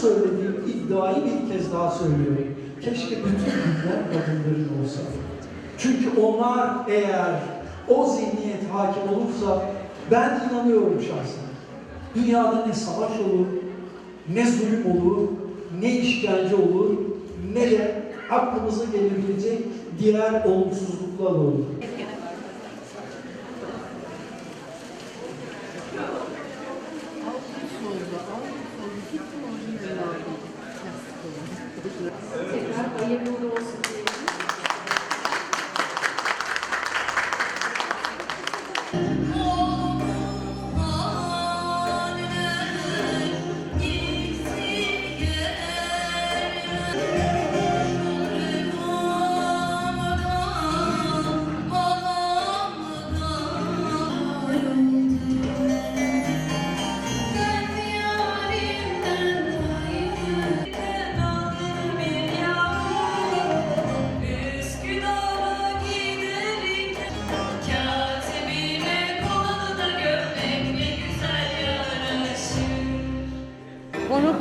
söylediğim iddiayı bir kez daha söylüyorum. Keşke bütün günler kadınların olsa. Çünkü onlar eğer o zihniyet hakim olursa ben inanıyorum şahsen. Dünyada ne savaş olur, ne zulüm olur, ne işkence olur, ne de aklımıza gelebilecek diğer olumsuzluklar olur. Ibu.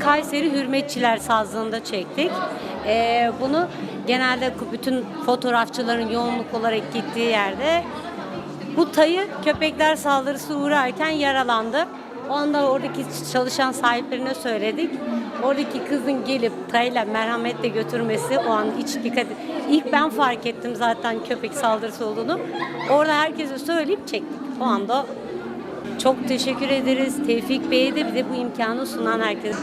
Kayseri Hürmetçiler Sazlığı'nda çektik. Ee, bunu genelde bütün fotoğrafçıların yoğunluk olarak gittiği yerde bu tayı köpekler saldırısı uğrarken yaralandı. O anda oradaki çalışan sahiplerine söyledik. Oradaki kızın gelip tayla merhametle götürmesi o an hiç dikkat İlk ben fark ettim zaten köpek saldırısı olduğunu. Orada herkese söyleyip çektik. O anda çok teşekkür ederiz. Tevfik Bey'e de bize bu imkanı sunan herkese.